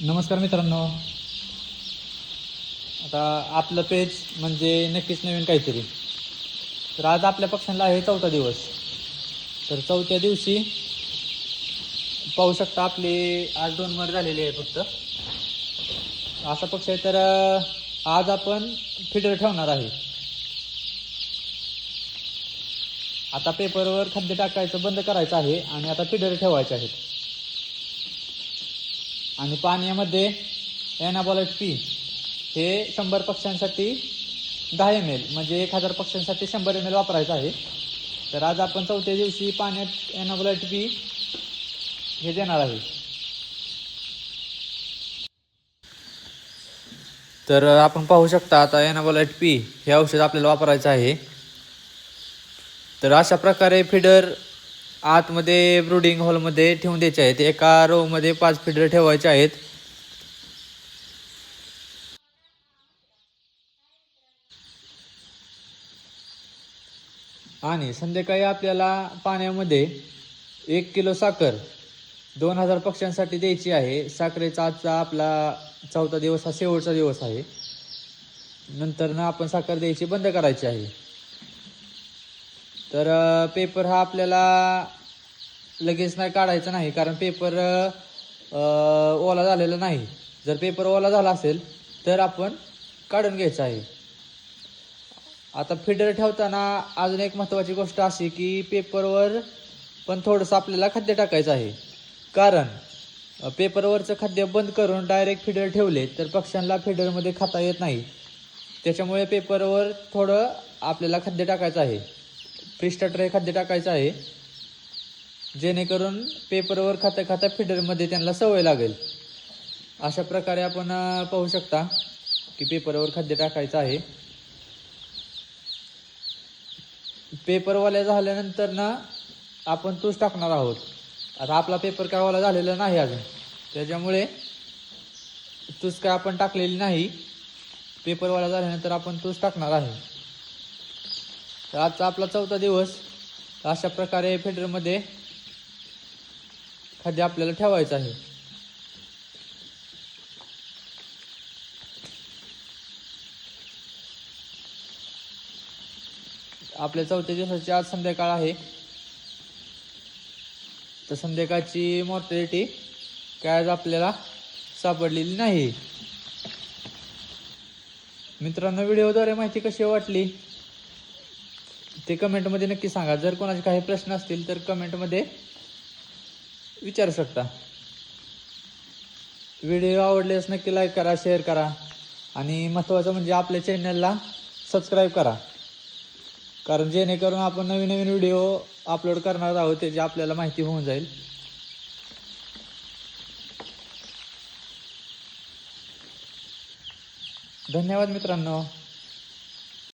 नमस्कार मित्रांनो. आता आपलं पेज म्हणजे नक्कीच नवीन काहीतरी. तर आज आपल्या पक्षांना आहे चौथा दिवस. तर चौथ्या दिवशी पाहू शकता आपली आज दोन वर झालेली आहे फक्त. असा पक्ष आहे तर आज आपण फिडर ठेवणार आहे. आता पेपरवर खाद्य टाकायचं बंद करायचं आहे आणि आता फिडर ठेवायचे आहेत. आणि पाण्यामध्ये एनाबॉलेट पी हे शंभर पक्ष्यांसाठी दहा एम एल म्हणजे एक हजार पक्ष्यांसाठी शंभर एम एल वापरायचं आहे. तर आज आपण चौथ्या दिवशी पाण्यात एनाबॉलेट पी हे देणार आहे. तर आपण पाहू शकता आता एनाबॉलेट पी हे औषध आपल्याला वापरायचं आहे. तर अशा प्रकारे फिडर आतमध्ये ब्रुडिंग हॉलमध्ये ठेवून द्यायचे आहेत. एका रोमध्ये पाच फिडर ठेवायचे आहेत. आणि संध्याकाळी आपल्याला पाण्यामध्ये एक किलो साखर दोन हजार पक्ष्यांसाठी द्यायची आहे. साखरेचा आजचा आपला चौथा दिवस हा शेवटचा दिवस आहे. नंतर ना आपण साखर द्यायची बंद करायची आहे. तर पेपर हा आपल्याला लगेच नाही काढायचा नाही कारण पेपर ओला झालेला नाही. जर पेपर ओला झाला असेल तर आपण काढून घ्यायचा आहे. आता फिडर ठेवताना अजून एक महत्त्वाची गोष्ट अशी की पेपरवर पण थोडंसं आपल्याला खाद्य टाकायचं आहे. कारण पेपरवरचं खाद्य बंद करून डायरेक्ट फिडर ठेवले तर पक्ष्यांना फिडरमध्ये खाता येत नाही. त्याच्यामुळे पेपरवर थोडं आपल्याला खाद्य टाकायचं आहे. प्रिस्टार्टर हे खाद्य टाकायचं आहे. जेणेकरून पेपरवर खाता खाता फिडरमध्ये त्यांना सवय लागेल. अशा प्रकारे आपण पाहू शकता की पेपरवर खाद्य टाकायचं आहे. पेपरवाल्या झाल्यानंतर ना आपण तूच टाकणार आहोत. आता आपला पेपर काय झालेला नाही अजून. त्याच्यामुळे तूच काय आपण टाकलेली नाही. पेपरवाला झाल्यानंतर आपण तूच टाकणार आहे. तर आजचा आपला चौथा दिवस तर अशा प्रकारे फेडरमध्ये खाद्य आपल्याला ठेवायचं आहे. आपल्या चौथ्या दिवसाची आज संध्याकाळ आहे. तर संध्याकाळची मॉर्टॅलिटी काय आज आपल्याला सापडलेली नाही. मित्रांनो व्हिडिओद्वारे माहिती कशी वाटली? ते कमेंटमध्ये नक्की सांगा. जर कोणाचे काही प्रश्न असतील तर कमेंटमध्ये विचारू शकता. व्हिडिओ आवडल्यास नक्की लाईक करा शेअर करा. आणि महत्त्वाचं म्हणजे आपल्या चॅनलला सबस्क्राईब करा. कारण जेणेकरून आपण नवीन नवीन व्हिडिओ अपलोड करणार आहोत त्याची आपल्याला माहिती होऊन जाईल. धन्यवाद मित्रांनो.